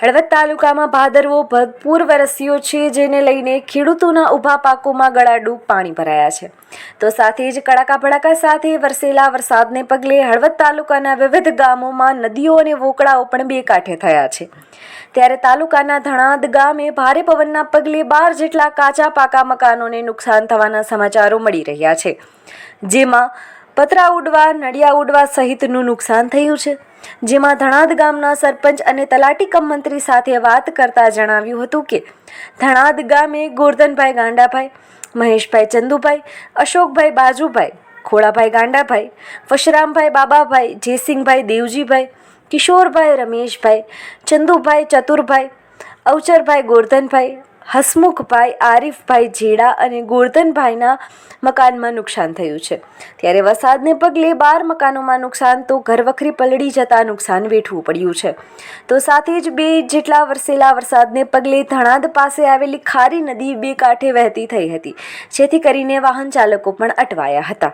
હળવદ તાલુકામાં ભાદરવો ભરપૂર વરસ્યો છે જેને લઈને ખેડૂતોના ઊભા પાકોમાં ગળાડૂબ પાણી ભરાયા છે. તો સાથે જ કડાકા ભડાકા સાથે વરસેલા વરસાદને પગલે હળવદ તાલુકાના વિવિધ ગામોમાં નદીઓ અને વોકળાઓ પણ બે કાંઠે થયા છે. ત્યારે તાલુકાના ધણાદ ગામે ભારે પવનના પગલે બાર જેટલા કાચા પાકા મકાનોને નુકસાન થવાના સમાચારો મળી રહ્યા છે. જેમાં પતરા ઉડવા નડિયા ઉડવા સહિતનું નુકસાન થયું છે. જેમાં ધણાદ ગામના સરપંચ અને તલાટી કમ મંત્રી સાથે વાત કરતા જણાવ્યું હતું કે, ધણાદ ગામે ગોરધનભાઈ ગાંડાભાઈ, મહેશભાઈ ચંદુભાઈ, અશોકભાઈ બાજુભાઈ ખોડાભાઈ ગાંડાભાઈ, વશરામભાઈ બાબાભાઈ જયસિંહભાઈ દેવજીભાઈ, કિશોરભાઈ રમેશભાઈ, ચંદુભાઈ ચતુરભાઈ, અવચરભાઈ ગોરધનભાઈ હસમુખભાઈ, આરીફભાઈ જેડા અને ગોરધનભાઈના મકાનમાં નુકસાન થયું છે. ત્યારે વરસાદને પગલે બાર મકાનોમાં નુકસાન તો ઘરવખરી પલળી જતા નુકસાન વેઠવું પડ્યું છે. તો સાથે જ બે જેટલા વરસેલા વરસાદને પગલે ધણાદ પાસે આવેલી ખારી નદી બે કાંઠે વહેતી થઈ હતી. જેથી કરીને વાહન ચાલકો પણ અટવાયા હતા.